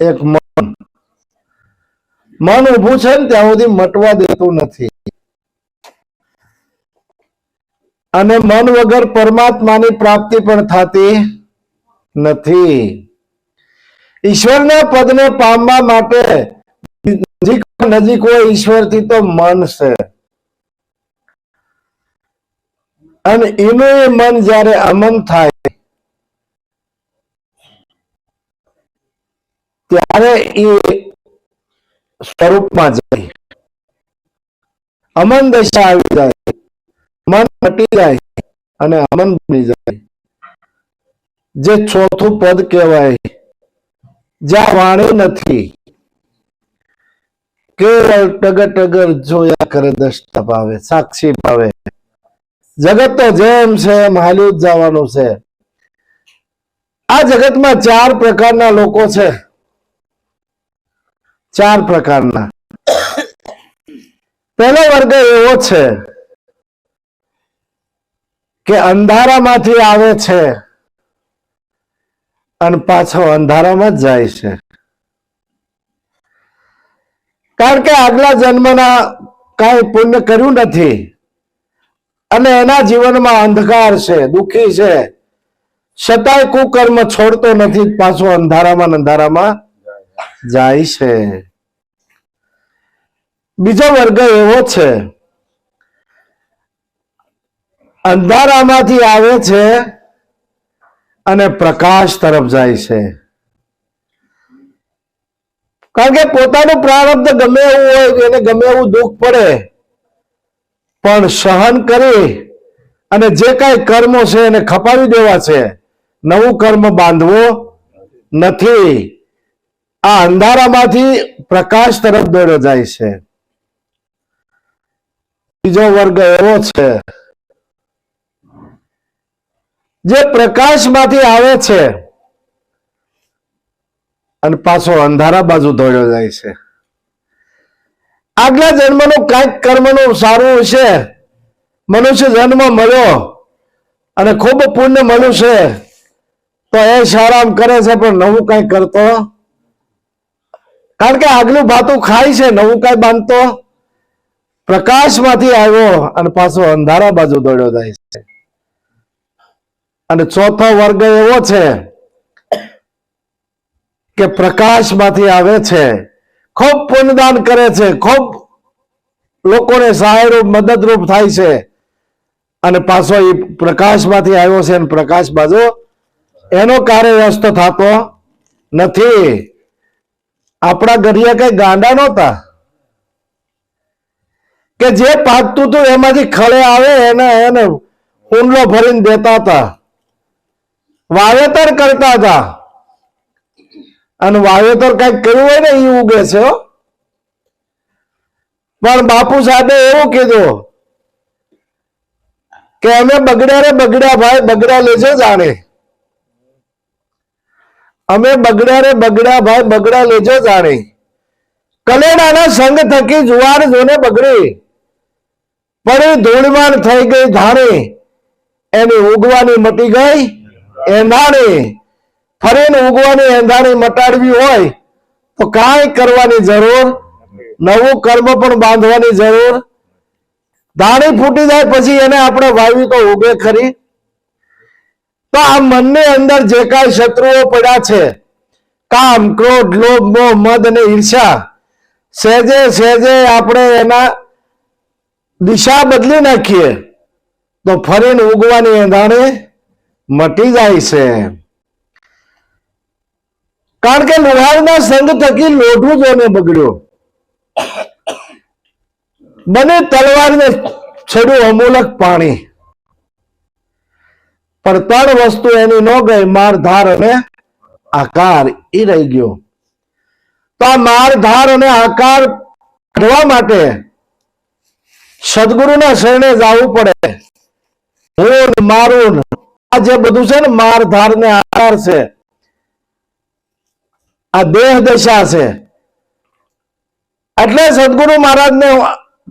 એક મન. મન ઊભું છે ને ત્યાં સુધી મટવા દેતું નથી. અને મન વગર પરમાત્માની પ્રાપ્તિ પણ થતી નથી. ઈશ્વરના પદને પામવા માટે નજીક નજીક હોય ઈશ્વરથી તો મન છે. અને એનું એ મન જ્યારે અમન થાય ત્યારે એ સ્વરૂપમાં જાય. અમન દશા આવી જાય. મન મટી જાય અને અમન બની જાય. જે ચોથું પદ કહેવાય, જ્યાં વાણી નથી. કેવળ ટગર ટગર જોયા કરે દ્રષ્ટા ભાવે, સાક્ષી ભાવે. જગત તો જેમ છે એમ હાલ્યું જવાનું છે. આ જગતમાં ચાર પ્રકારના લોકો છે. ચાર પ્રકારના. પહેલો વર્ગ એવો છે કે અંધારામાંથી આવે છે અને પાછો અંધારામાં જ જાય છે. કારણ કે આગલા જન્મના કાંઈ પુણ્ય કર્યું નથી અને એના જીવનમાં અંધકાર છે, દુઃખી છે. છતાંય કુકર્મ છોડતો નથી, પાછો અંધારામાં અંધારામાં જાય છે. બીજો વર્ગ એવો છે. અંધારામાંથી આવે છે અને પ્રકાશ તરફ જાય છે. કારણ કે પોતાનું પ્રારબ્ધ ગમે એવું હોય, એને ગમે એવું દુઃખ પડે, પણ સહન કરી અને જે કાંઈ કર્મો છે એને ખપાવી દેવા છે. નવું કર્મ બાંધવો નથી. આ અંધારામાંથી પ્રકાશ તરફ દોડ્યો જાય છે. બીજો વર્ગ એવો છે, જે પ્રકાશમાંથી આવે છે અને પાછો અંધારા બાજુ દોડ્યો જાય છે. આગલા જન્મનું કાંઈક કર્મનું સારું છે મનુષ્ય જન્મ મળ્યો અને ખૂબ પુણ્ય મળ્યું છે. તો એ આરામ કરે છે, પણ નવું કઈ કરતો કારણ કે આગલું ભાતું ખાય છે, નવું કઈ બાંધતો. પ્રકાશમાંથી આવ્યો અને પાછો અંધારા બાજુ દોડ્યો જાય છે. અને ચોથો વર્ગ એવો છે કે પ્રકાશમાંથી આવે છે. ખૂબ પુણ્યદાન કરે છે, ખૂબ લોકોને સહાયરૂપ, મદદરૂપ થાય છે. અને પાછો એ પ્રકાશમાંથી આવ્યો છે પ્રકાશ બાજુ એનો કાર્ય વ્યસ્ત થતો નથી. આપણા ઘરિયા કઈ ગાંડા નહોતા. કે જે પાકતું હતું એમાંથી ખળે આવે એને એને ઊંડલો ભરીને દેતા હતા. વાવેતર કરતા હતા. અને વાવેતર કંઈક કર્યું હોય ને એ ઉગે છે પણ બાપુ સાહેબે એવું કીધું કે અમે બગડ્યા રે બગડ્યા ભાઈ, બગડ્યા લેજો જાણે. અમે બગડ્યા રે બગડ્યા ભાઈ બગડા લેજો જાણે. કલેડાના સંગ થકી જુવાર જોને બગડે. પણ ધૂળમાન થઈ ગઈ ધાણી. એની ઉગવાની મટી ગઈ એંધાણે. ફરીને ઉગવાની એંધાણે મટાડવી હોય તો કાંઈ કરવાની જરૂર, નવું કર્મ પણ બાંધવાની જરૂર. ધાણી ફૂટી જાય પછી એને આપણે વાવી તો ઉગે ખરી. તો આ મનની અંદર જે કાંઈ શત્રુઓ પડ્યા છે, કામ, ક્રોધ, લોભ, મોહ, મદ અને ઈર્ષા સહેજે સહેજે આપણે એના દિશા બદલી નાખીએ, તો ફરીને ઉગવાની એંધાણી મટી જાય છે. કારણ કે લુહારના સંગ થકી લોઢું જોને બગડ્યો. બને તલવારને છેડ્યું અમૂલક પાણી. પણ ત્રણ વસ્તુ એની ન ગઈ, માર ધાર અને આકાર. એ રહી ગયો. તો આ માર ધાર અને આકાર કરવા માટે સદગુરુના શરણે જવું પડે. હું મારું આ જે બધું છે ને, માર ધાર ને આકાર છે, આ દેહ દશા છે. એટલે સદગુરુ મહારાજને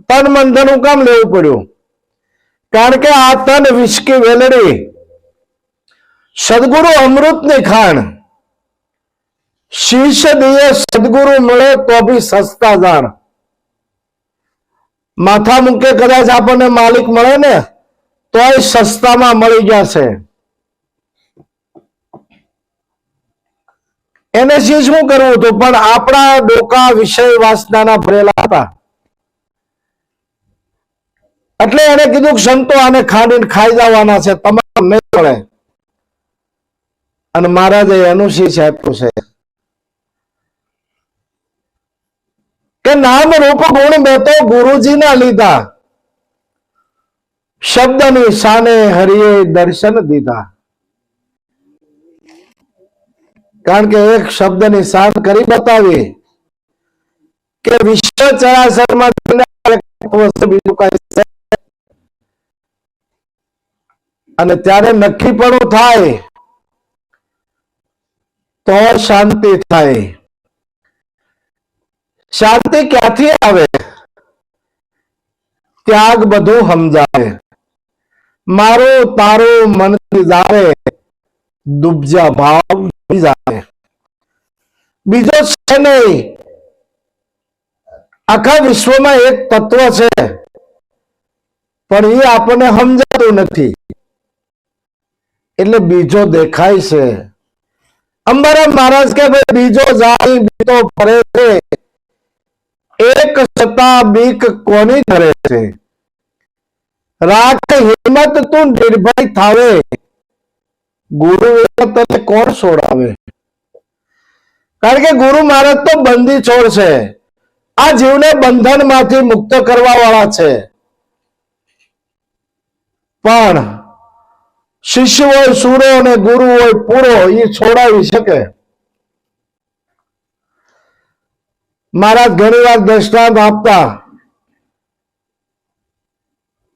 તન મન ધન કામ લેવું પડ્યું. કારણ કે આ તન વિસ્કી વેલડી સદગુરુ અમૃતની ખાણ. શીર્ષ દિયે સદગુરુ મળે તો બી સસ્તા જાણ. માથા મૂકે કદાચ આપણને માલિક મળે ને, તોય સસ્તામાં મળી ગયા છે એને શી શું કરવું હતું? પણ આપણા ડોકા વિષય વાસનાના ભરેલા હતા. એટલે એને કીધું સંતો આને ખાંડીને ખાઈ જવાના છે તમામ નહીં મળે અને મહારાજે એનું શીશ આપ્યું છે. કે નામ રૂપ ગુણ મેં તો ગુરુજીના લીધા. શબ્દની સાને હરિએ દર્શન દીધા. કારણ કે એક શબ્દની શાન કરી બતાવી કે વિશ્વ કઈ અને ત્યારે નક્કી પણ થાય તો શાંતિ થાય. શાંતિ ક્યાંથી આવે? ત્યાગ બધું સમજાવે. મારો તારો મન જાવે દુબજા ભાવ જાણે બીજો છે નહીં. આખા વિશ્વમાં એક તત્વ છે. પણ એ આપણને સમજાતું નથી. એટલે બીજો દેખાય છે. અંબારામ મહારાજ કે ભાઈ, બીજો જાલ બીતો ફરે છે. એક સતા બીક કોની ધરે છે? રાખ હિંમત તું નિર્ભય થાવે. ગુરુ તને કોણ છોડાવે કારણ કે ગુરુ મહારાજ તો બંદી છોડ છે. આ જીવને બંધનમાંથી મુક્ત કરવા વાળા છે. પણ શિષ્ય હોય સુરો અને ગુરુ હોય પૂરો એ છોડાવી શકે. મહારાજ ઘણી વાર દ્રષ્ટાંત આપતા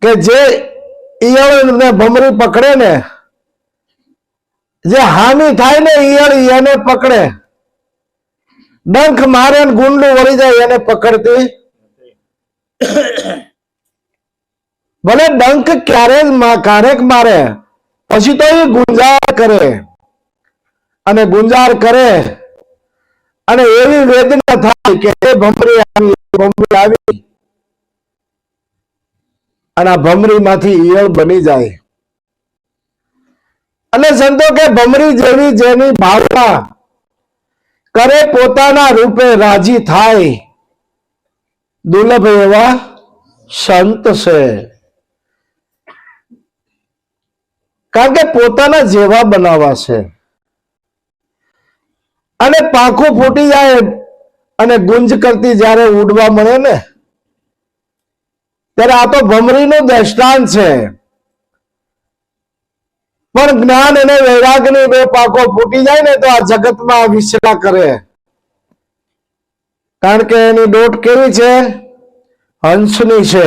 કે જે ઈયળ ને ભમરી પકડે ને, જે હાનિ થાય ને ઈયળ એને પકડે. ડંખ મારે ને ગુંડલું વળી જાય એને પકડતી. ભલે ડંખ ક્યારે ક્યારેક મારે પછી તો એ ગુંજાર કરે. અને ગુંજાર કરે. અને એવી વેદના થાય કે એ ભમરી આવી ભમરી આવી. અને આ ભમરી ઈયળ બની જાય. અને સંતો કે ભમરી જેવી જેની ભાવના કરે પોતાના રૂપે રાજી થાય. દુર્લભ એવા સંત છે. કારણ કે પોતાના જેવા બનાવવા છે. અને પાંખું ફૂટી જાય અને ગુંજ કરતી જ્યારે ઉડવા મળે ને, ત્યારે આ તો ભમરીનું દ્રષ્ટાંત છે. પણ જ્ઞાન અને વૈરાગની બે પાકો ફૂટી જાય ને તો આ જગતમાં વિસરા કરે. કારણ કે એની દોટ કેવી છે? હંસની છે.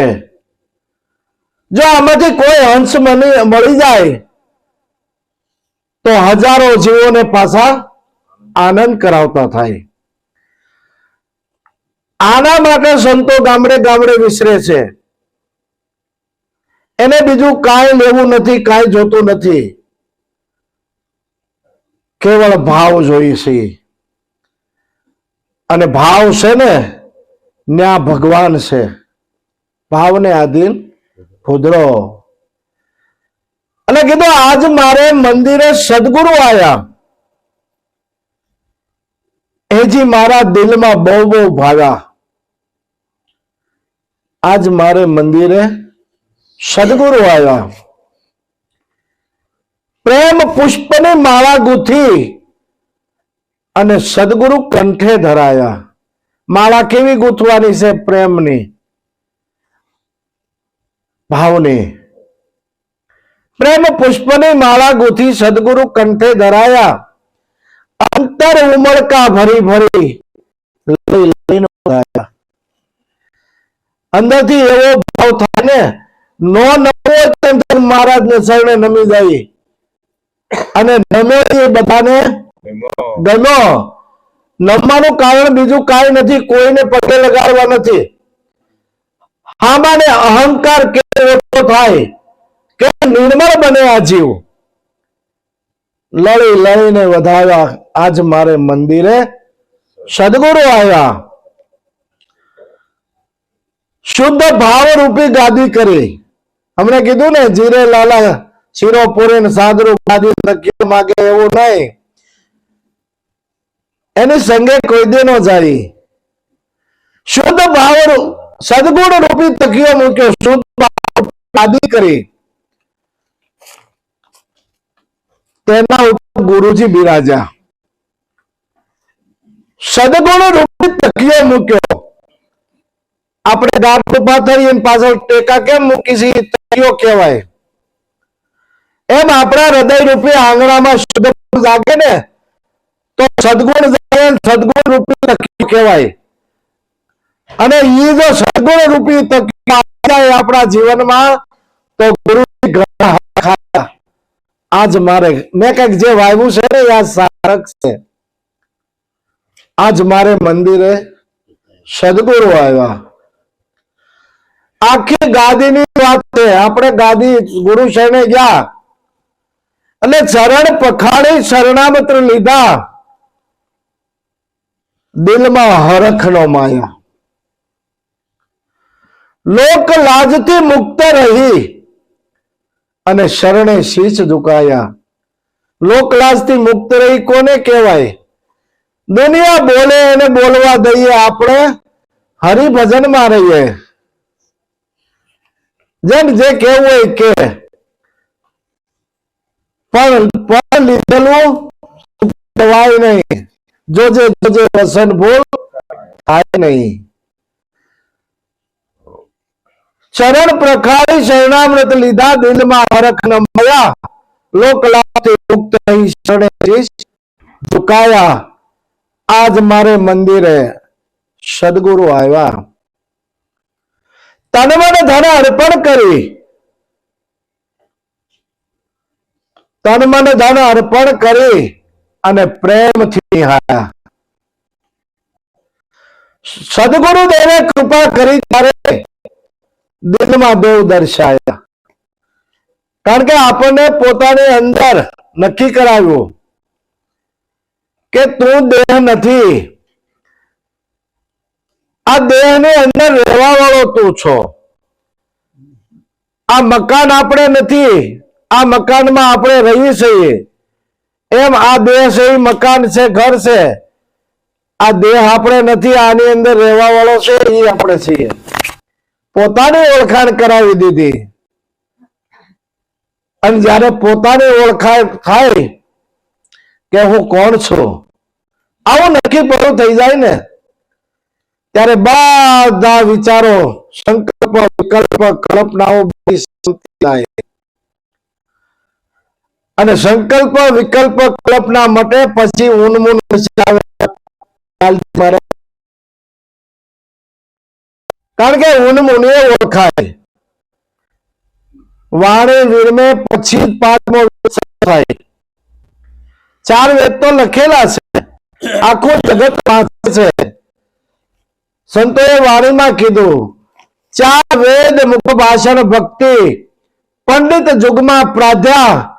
જો આમાંથી કોઈ હંસ મળી જાય તો હજારો જીવોને પાછા આનંદ કરાવતા થાય. આના માટે સંતો ગામડે ગામડે વિસરે છે. એને બીજું કાંઈ લેવું નથી, કાંઈ જોતું નથી. કેવળ ભાવ જોઈએ અને ભાવ છે ને, ન્યા ભગવાન છે. ભાવને આધીન ખુદરો અને કીધું, આજ મારે મંદિરે સદગુરુ આવ્યા એજી મારા દિલમાં બહુ બહુ ભાવ્યા આજ મારે મંદિરે સદગુરુ આવ્યા પ્રેમ પુષ્પની માળા ગુથી અને સદગુરુ કંઠે ધરાયા. માળા કેવી ગૂંથવાની છે પ્રેમની? ભાવની. પ્રેમ પુષ્પની માળા ગુથી સદગુરુ કંઠે ધરાયા. અંતર ઉમળકા ભરી ભરી અંદરથી એવો ભાવ થાય ને, નો નમો તેમ મહારાજને શરણે નમી જાય. અને નમે એ બધાને ગમ્યો નમવાનું કારણ બીજું કાંઈ નથી, કોઈને પગે લગાડવા નથી. આમાંને અહંકાર કેવો થાય? કે નિર્મળ બને આ જીવ. લડી લડીને વધાવ્યા, આજ મારે મંદિરે સદગુરુ આવ્યા શુદ્ધ ભાવ રૂપી ગાદી કરી. હમણે કીધું ને, જીરે લાલા શીરો પૂરી સાદરું ગાદી તકીઓ માગે એવું નહીં. એની સંગે કોઈ દે ન જાય. શુદ્ધ ભાવ સદગુણ રૂપી તકીઓ મૂક્યો, શુદ્ધ ભાવ ગાદી કરી. તેના ઉપર ગુરુજી બિરાજા સદગુણ રૂપી તકિયો મૂક્યો. આપણે ગાંઠ ઊભા થઈ એની પાછળ ટેકા કેમ મૂકી છે? તકિયો કહેવાય. એમ આપણા હૃદય રૂપી આંગણામાં સદગુણ જાગે ને, તો સદગુણ જાગે સદગુણ રૂપી તકિયો કહેવાય. અને એ જો સદગુણ રૂપી તકિયો આપણા જીવનમાં, તો ગુરુ ગ્રહ ખાયા. આજ મારે, મેં કંઈક જે વાવ્યું છે ને આ સારક છે. આજ મારે મંદિરે સદગુરુ આવ્યા. આખી ગાદીની વાત છે. આપણે ગાદી ગુરુ શરણે ગયા. અને ચરણ પખાડી શરણામત્ર લીધા. દિલમાં હરખનો માયા. લોક લાજથી મુક્ત રહી. અને શરણે શીશ ઝુકાયા લોકલાજથી મુક્ત રહી કોને કહેવાય? દુનિયા બોલે એને બોલવા દઈએ આપણે, હરિભજનમાં રહીએ. જેમ જે કેવું હોય કે, પણ પણ લીધેલું નહીં. જોજે જોજે વસન ભૂલ થાય નહીં. ચરણ પ્રખારી શરણામૃત લીધા, દિલમાં હરખ ન મળ્યા. લોક મુક્ત રહી શરણે ઝુકાયા. આજ મારે મંદિરે સદગુરુ આવ્યા. તન મન ધન અર્પણ કરી. તન મન ધન અર્પણ કરી અને પ્રેમથી નિહાળ્યા. સદગુરુ દેવે કૃપા કરી ત્યારે દિલમાં દેવ દર્શાયા. કારણ કે આપણને પોતાની અંદર નક્કી કરાવ્યું કે તું દેહ નથી. આ દેહની અંદર રહેવા વાળો તું છો. આ મકાન આપણે નથી. આ મકાનમાં આપણે રહી છીએ. એમ આ દેહ છે, એ મકાન છે, ઘર છે. આ દેહ આપણે નથી, આની અંદર રહેવા વાળો છે, એ આપણે છીએ. પોતાની ઓળખાણ કરાવી દીધી. અને જ્યારે પોતાની ઓળખાણ થાય કે હું કોણ છું, આવું નક્કી પડું થઈ જાય ને, ત્યારે બધા વિચારો સંકલ્પ, વિકલ્પ, કલ્પનાઓ અને સંકલ્પ, વિકલ્પ, કલ્પના માટે પછી ઊનમૂન આવે કાલથી મારે કારણ કે ઊનમૂન એ ઓળખાય. વાણી વીરમે પછી પાંચમો થાય. ચાર વેદ તો લખેલા છે. આખું જગત વાંચે છે. સંતોએ વાણીમાં કીધું, ચાર વેદ મુખ ભાષણ ભક્તિ, પંડિત જુગમાં પ્રાધ્યા,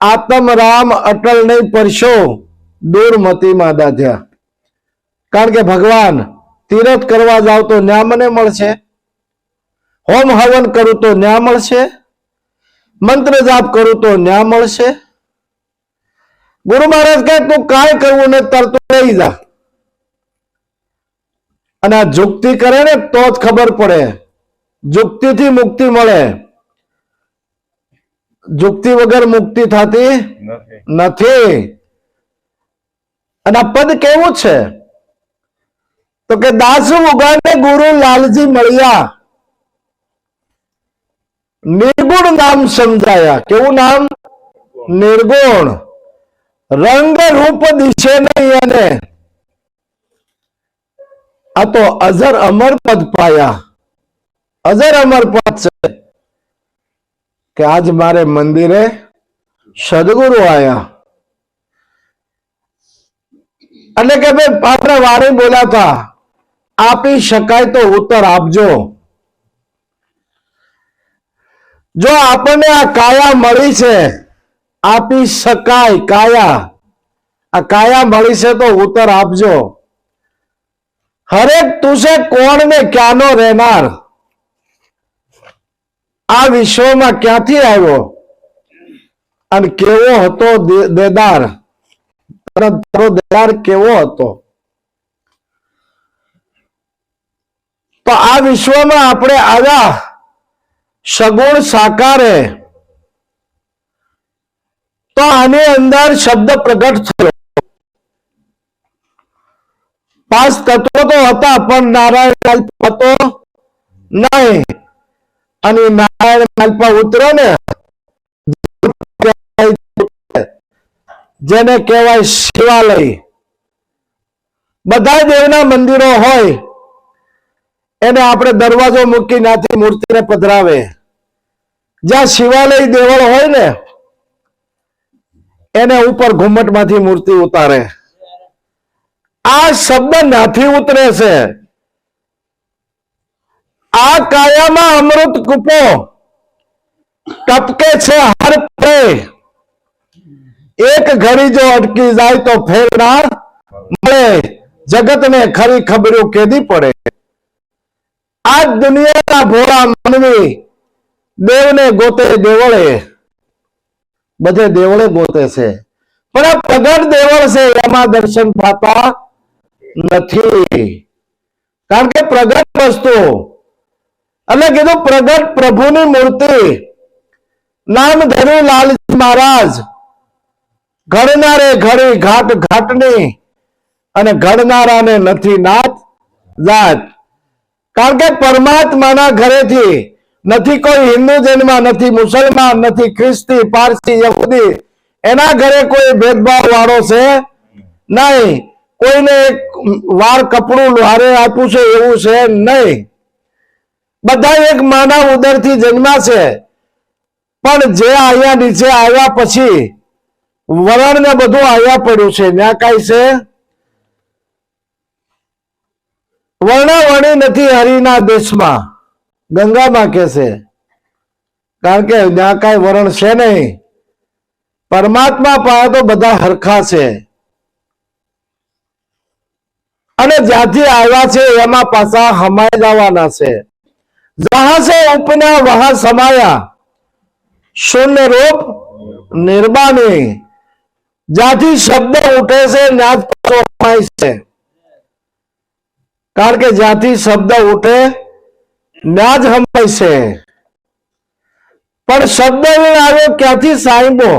આત્મ રામ અટલ નહીં પરશો, દૂરમતીમાં દાધ્યા. કારણ કે ભગવાન તીરથ કરવા જાવ તો ન્યા મને મળશે. હોમ હવન કરું તો ન્યા મળશે. મંત્ર જાપ કરું તો ન્યા મળશે. ગુરુ મહારાજ કહે તું કાંઈ કરવું ને તરતું લઈ જા. અને આ જુક્તિ કરે ને તો જ ખબર પડે. જુક્તિથી મુક્તિ મળે. જુક્તિ વગર મુક્તિ થતી નથી. નથી. અને આ પદ કેવું છે? તો કે દાસુ ઉગાને ગુરુ લાલજી મળ્યા. નિર્ગુણ નામ સમજાયા. કેવું નામ? નિર્ગુણ. રંગ રૂપ દિશે નહીં અને આ તો અજર અમર પદ પાયા. અજર અમર પદ છે. કે આજ મારે મંદિરે સદગુરુ આયા. એટલે કે ભાઈ આપણે વાણી બોલાતા આપી શકાય તો ઉત્તર આપજો. જો આપણને આ કાયા મળી છે, આપી શકાય કાયા. આ કાયા મળી છે તો ઉત્તર આપજો. હરેક તુસે કોણ ને ક્યાંનો રહેનાર? આ વિશ્વમાં ક્યાંથી આવ્યો? અને કેવો હતો દેદાર? તારો દેદાર કેવો હતો? તો આ વિશ્વમાં આપણે આવ્યા સગુણ સાકારે. તો આની અંદર શબ્દ પ્રગટ થયો. પાંચ તત્વો તો હતા, પણ નારાયણ હતો નહીં. અને નારાયણ અલ્પા ઉતરે ને, જેને કહેવાય શિવાલય. બધા દેવના મંદિરો હોય. એને આપણે દરવાજો મૂકી નાથી મૂર્તિને પધરાવે. જ્યાં શિવાલય દેવળ હોય ને, એને ઉપર ઘુમ્મટમાંથી મૂર્તિ ઉતારે. આ શબ્દ નાથી ઉતરે છે. આ કાયામાં અમૃત કૂપો ટપકે છે હર પે એક ઘડી જો અટકી જાય તો ફેરના મળે. જગતને ખરી ખબરો કેદી પડે. આ દુનિયાના ભોળા માનવી દેવને ગોતે દેવળે. બધે દેવળે ગોતે છે. પણ આ પ્રગટ દેવળ છે એમાં દર્શન થતા નથી. કારણ કે પ્રગટ વસ્તુ એટલે કીધું પ્રગટ પ્રભુની મૂર્તિ, નામ ધરી લાલજી મહારાજ. ઘડનારે ઘડી, ઘાટ ઘાટની, અને ઘડનારાને નથી નાત જાત. કારણ કે પરમાત્માના ઘરેથી નથી કોઈ હિન્દુ જન્મ, નથી મુસલમાન, નથી ખ્રિસ્તી, પારસી, યહૂદી, એના ઘરે કોઈ ભેદભાવ વાળો છે? નહીં. કોઈને એક વાર કપડું હારે આપ્યું છે એવું છે? નહીં. બધા એક માનવ ઉદરથી જન્મા છે. પણ જે અહીંયા નીચે આવ્યા પછી વરણ ને બધું આવ્યા પડ્યું છે. ત્યાં કઈ છે? વર્ણાવણી નથી હરિના દેશમાં. ગંગામાં કે છે, કારણ કે ત્યાં કઈ વરણ છે નહીં. પરમાત્મા પાસે તો બધા હરખા છે. અને જ્યાંથી આવ્યા છે, એમાં પાછા હમાઈ જવાના છે. જહાં સે ઉપના વહા સમાયા. શૂન્ય રૂપ નિર્માની જ્યાંથી શબ્દ ઉઠે છે, ત્યાં જ પાછો છે. કારણ કે જ્યાંથી શબ્દ ઉઠે ના જ હમાય છે. પણ શબ્દ આવ્યો ક્યાંથી સાંભો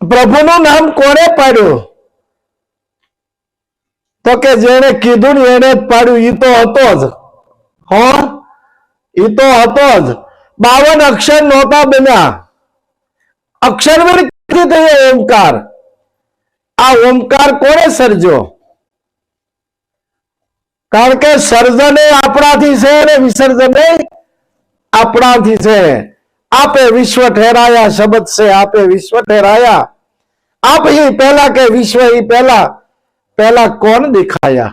પ્રભુનું નામ કોને પાડ્યું? તો કે જેને કીધું ને એને જ પાડ્યું, ઈ તો હતો જ. હો? ઈ તો હતો જ. બાવન અક્ષર નહોતા બન્યા. અક્ષર ક્યાંથી થયો ઓમકાર? આ ઓમકાર કોને સર્જો કારણ કે સર્જન આપણાથી છે અને વિસર્જન આપણાથી છે. આપે વિશ્વ ઠેરાયા, શબ્દ છે, આપે વિશ્વ ઠેરાયા. આપ એ પહેલા કે વિશ્વ એ પહેલા? પહેલા કોણ દેખાયા?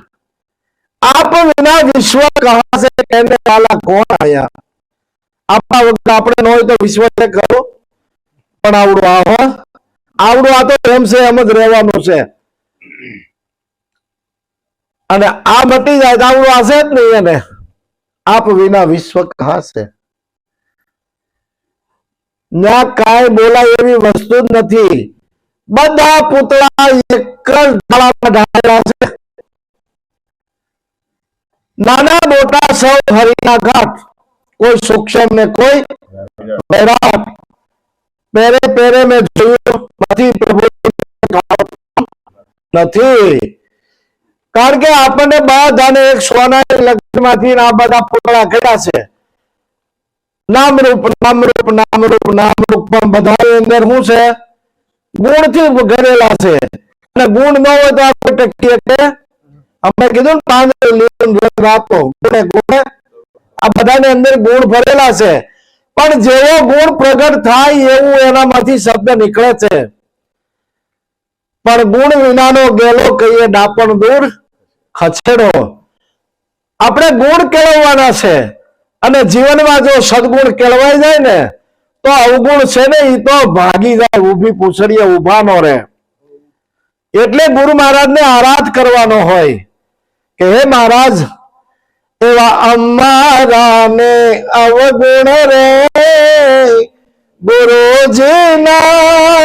આપ વિના વિશ્વ કહા છે કેને વાલા કોણ આયા? આપણા વખત આપણે ન હોય તો વિશ્વ કરો પણ આવડું આવા આવડું આ તો એમ છે, એમ જ રહેવાનો છે. અને આ મટી જાય તો આવડો હશે જ નહીં એને. આપ વિના વિશ્વ કહા ના કાંઈ બોલાય એવી વસ્તુ જ નથી. બધા પૂતળા એક જ ડાળામાં ઢાળેલા છે. નાના મોટા સૌ હરિના ઘાટ. કોઈ સૂક્ષ્મ ને કોઈ વૈરાટ પેરે પેરે મેં જોયું. નથી પ્રભુ નથી. કારણ કે આપણને બધાને એક સોના લગ્નમાંથી આ બધા પૂતળા કર્યા છે. નામરૂપ નામરૂપ નામરૂપ નામરૂપ, પણ બધા અંદર શું છે? ગુણથી ઘરેલા છે. અને ગુણ ન હોય તો આપણે ટકીએ કે અમે કીધું ને પાંદર લીલું ગુણે ગુણે. આ બધાને અંદર ગુણ ભરેલા છે. પણ જેવો ગુણ પ્રગટ થાય એવું એનામાંથી શબ્દ નીકળે છે. પણ ગુણ વિનાનો ગેલો કહીએ ડાપણ દૂર ખસેડો આપણે ગુણ કેળવવાના છે અને જીવનમાં જો સદગુણ કેળવાઈ જાય ને, તો અવગુણ છે ને એ તો ભાગી જાય, ઊભી પૂછડીએ ઊભા નો રહે. એટલે ગુરુ મહારાજને આરાધ કરવાનો હોય કે, હે મહારાજ એવા અમારાને અવગુણ રે ગુરુજીના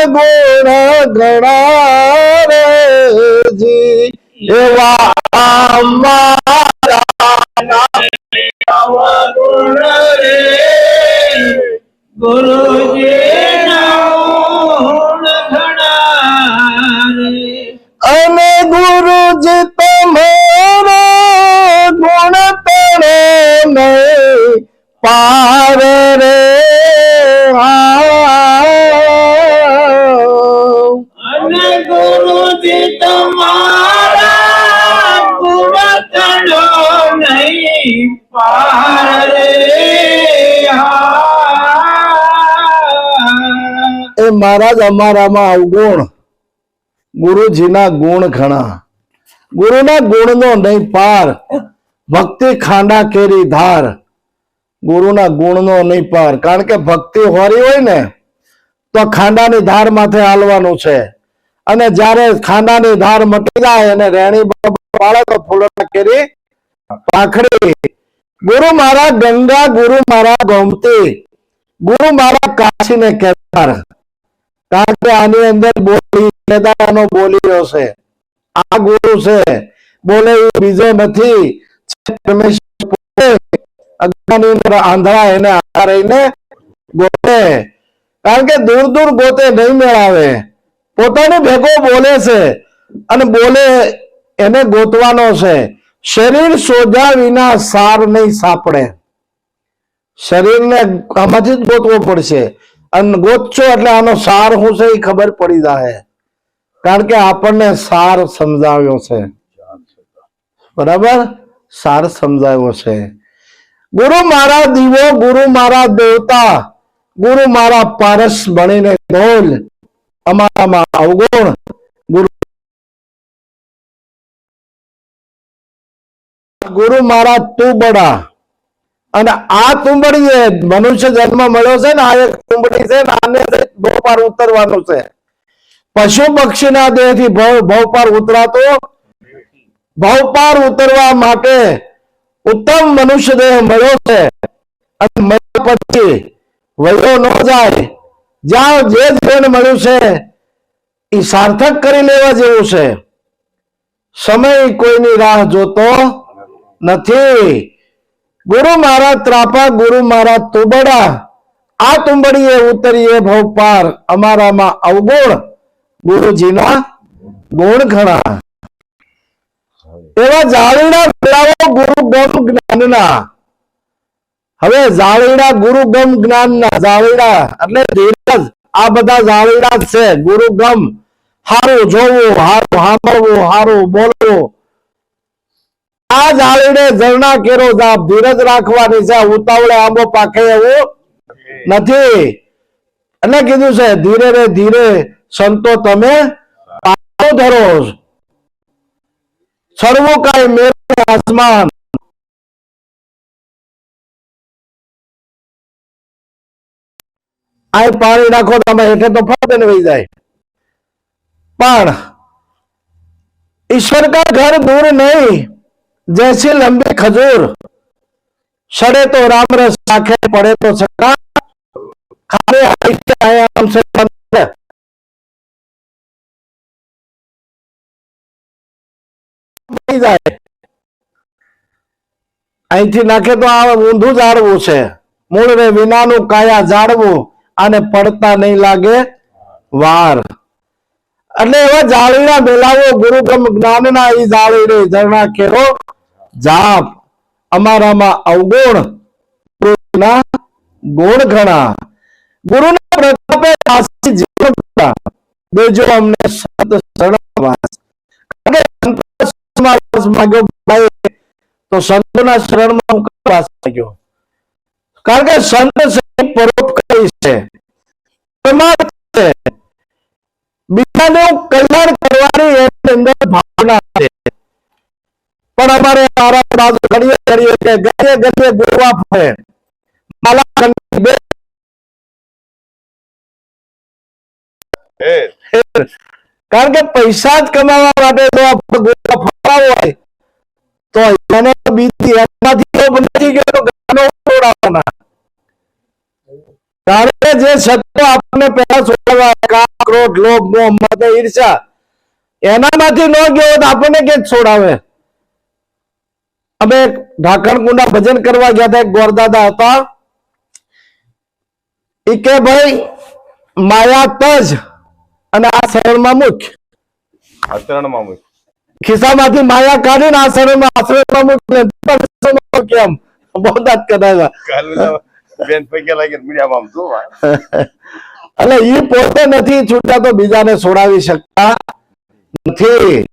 ગુણ ગણા જી એવા અમારા અવગુણ રે ગુરુજીના મહારાજ અમારામાં અવગુણ. ગુરુજીના ગુણ ઘણા. ગુરુના ગુણનો નહીં પાર. ભક્તિ ખાંડા કેરી ધાર. ગુરુના ગુણનો નહીં પાર. કારણ કે ભક્તિ હોરી હોય ને, તો ખાંડાની ધાર માથે હાલવાનું છે. અને જ્યારે ખાંડાની ધાર મટી જાય અને રેણી ફૂલડા કેરી પાખડી. ગુરુ મારા ગંગા ગુરુ મારા ગોમતી. ગુરુ મારા કાશી ને કેદાર. કારણ કે આની અંદર બોલી કેદારનો બોલી છે. આ ગુરુ છે. બોલે એ બીજો નથી. આંધળા એને આધા રહીને ગોતે કારણ કે દૂર દૂર ગોતે નહીં મેળાવે. પોતાનું ભેગો બોલે છે અને બોલે એને ગોતવાનો છે. શરીર સોજા વિના સાર નહીં સાપડે. શરીરને આમાંથી જ ગોતવો પડશે. અને ગોતશો એટલે આનો સાર શું છે એ ખબર પડી જાય કારણ કે આપણને સાર સમજાવ્યો છે. બરાબર? સાર સમજાવ્યો છે. ગુરુ મારા દીવો, ગુરુ મારા દેવતા, ગુરુ મારા પારસ ભણીને ડોલ અમારામાં અવગુણ. ગુરુ ગુરુ મારા તુંબડા અને આ તુંબડી એ મનુષ્ય જન્મ મળ્યો છે ને, આ એક તુંબડી છે ને, આને ભવ પાર ઉતરવાનું છે. પશુ પક્ષીના દેહથી ભવ ભવ પાર ઉતરાતો, ભવ પાર ઉતરવા માટે ઉત્તમ મનુષ્ય દેહ મળ્યો છે. અને મળ્યા પછી વયો ન જાય. જ્યાં જે જીવન મળ્યું છે એ સાર્થક કરી લેવા જેવું છે. સમય કોઈની રાહ જોતો નથી. ગુરુ મારા ત્રાપા, ગુરુ મારા તુબડા, આ તુંબડીએ ઉતરીએ ભવ પાર અમારામાં અવગુણ ગુરુજીના ગુણ ઘણા. એવા જાળીના ફેલાવો ગુરુ ગમ જ્ઞાનના. હવે જાળીડા ગુરુ ગમ જ્ઞાનના જાળીડા એટલે ધીરજ. આ બધા જાળીડા છે. ગુરુ ગમ. હારું જોવું, હારું સાંભળવું, હારું બોલવું. આ જાળીને ઝરણા કેરો જાપ ધીરજ રાખવાની છે. ઉતાવળે આંબો પાકે એવું નથી. એટલે કીધું છે, ધીરે રે, ધીરે, સંતો તમે પાછો ધરો. સર્વો કાય મેરો આસમાન. આ પાણી નાખો તમે એટલે તો ફાટે વહી જાય. પણ ઈશ્વર કા ઘર દૂર નહીં. जैसी लंबी खजूर सड़े तो राम रस आखे पड़े तो सका खारे हाइटे आए हमसे बंद પડી જાય અહીંથી નાખે તો આ ઊંધું જાળવું છે મૂળ રે વિનાનું કાયા જાળવું આને પડતા નહીં લાગે વાર એટલે એવા જાળીના મેલાવો ગુરુગમ જ્ઞાનના ઈ જાળીને ઝરણા કેરો જાપ. અમારામાં અવગુણ ગુણ ઘણા. ગુરુના પ્રતાપે દાસી જીવન ઘણા. દેજો અમને સત શરણવાસ. તો સંતોના શરણમાં હું વાસ કારણ કે સંત પરોપકારી છે. બીજાનું કલ્યાણ કરવાની એની અંદર પણ અમારે મારા બાજુ ઘડીએ ઘડીએ કે ગલીએ ગલીએ ગોળવા ફરે. માલા બે કારણ કે પૈસા જ કમાવા માટે જો આપણે ફરવા હોય તો એને બીજી એમાંથી લોભ નથી ગયો ગાનો છોડાવવાના કારણ કે જે સત્ય આપણને પહેલા છોડવા કામ ક્રોધ લોભ મોહ મત ઈર્ષા એનામાંથી ન ગયો તો આપણને કે છોડાવે અમે ઢાકણકુંડા ભજન કરવા ગયા હતા ગોરદાદા હતા. કે ભાઈ માયા તજ અને આ શરણમાં મુખ શરણમાં મૂક. ખિસ્સામાંથી માયા કાઢીને આ શરણમાં આશ્રયમાં મુખ કેમ બહુ દાંત કદાચ એટલે એ પોતે નથી છૂટા તો બીજાને છોડાવી શકતા નથી.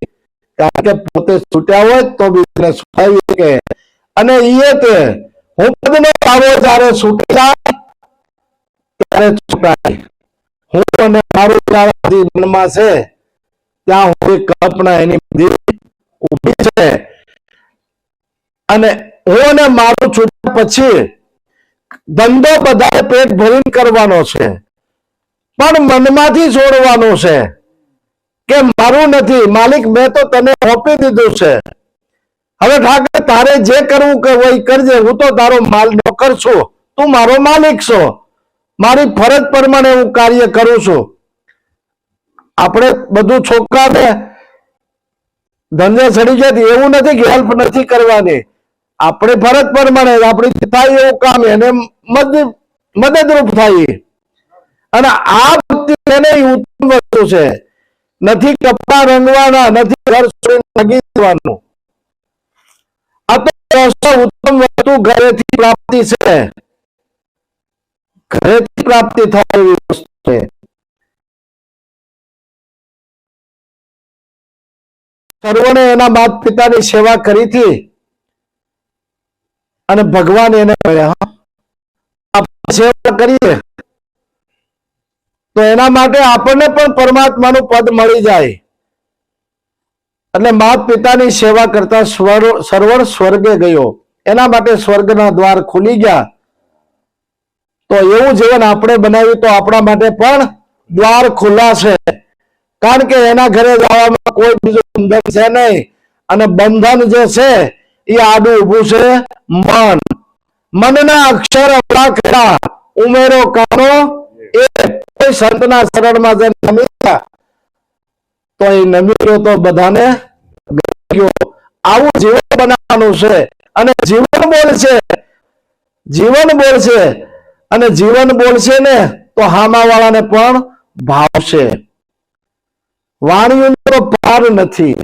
કારણ કે પોતે છૂટ્યા હોય તો બીજાને છૂટાવી શકે. અને એ તે હું પદનો આવો જ્યારે છૂટી જાય ત્યારે છૂટાય. હું અને મારું જ્યારે મનમાં છે. ત્યાં હું કલ્પના એની બધી ઊભી છે. અને હું અને મારું છૂટ્યા પછી ધંધો બધાએ પેટ ભરીને કરવાનો છે. પણ મનમાંથી છોડવાનો છે. કે મારું નથી, માલિક, મેં તો તને સોંપી દીધું છે. હવે ઠાકર, તારે જે કરવું કે હોય કરજે, હું તો તારો માલ નોકર છું. તું મારો માલિક છો. મારી ફરજ પ્રમાણે હું કાર્ય કરું છું. આપણે બધું છોકરાને ધંધે ચડી જાય એવું નથી કે હેલ્પ નથી કરવાની. આપણે ફરજ પ્રમાણે, આપણી થાય એવું કામ એને મદદ મદદરૂપ થાય. અને આ વ્યક્તિ એને ઉત્તમ વસ્તુ છે. નથી કપડા રંગવાના, નથી ઘર તો સૌથી ઉત્તમ વસ્તુ ઘરેથી પ્રાપ્તિ છે. ઘરેથી પ્રાપ્તિ થાય એવી વસ્તુ છે. સર્વને એના બાપ પિતાની સેવા કરી હતી અને ભગવાન એને આપણે સેવા કરીએ. તો એના માટે આપણને પણ પરમાત્માનું પદ મળી જાય. એટલે માત પિતાની સેવા કરતા સ્વર- સ્વર્ગે ગયો. એના માટે સ્વર્ગના દ્વાર ખુલી ગયા. તો એવું જીવન આપણે બનાવ્યું તો આપણા માટે પણ દ્વાર ખુલ્લા છે કારણ કે એના ઘરે જવામાં કોઈ બીજું બંધન છે નહીં. અને બંધન જે છે, એ આડું ઉભું છે મન. મનના અક્ષર ઉમેરો કાનો એ કોઈ સંતના શરણમાં જે નમી તો એ નમી ગયો તો બધાને આવું જીવન બનાવવાનું છે અને જીવન બોલશે જીવન બોલશે અને જીવન બોલશે ને તો હામા વાળાને પણ ભાવશે. વાણીનો પાર નથી.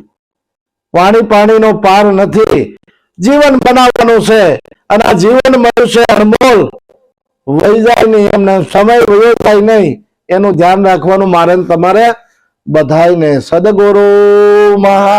વાણી પાણીનો પાર નથી. જીવન બનાવવાનું છે અને આ જીવન મળ્યું છે અનમોલ વહી જાય નહીં, એમને સમય વયો થાય નહીં. એનું ધ્યાન રાખવાનું મારે તમારે બધાને સદગુરુ મહા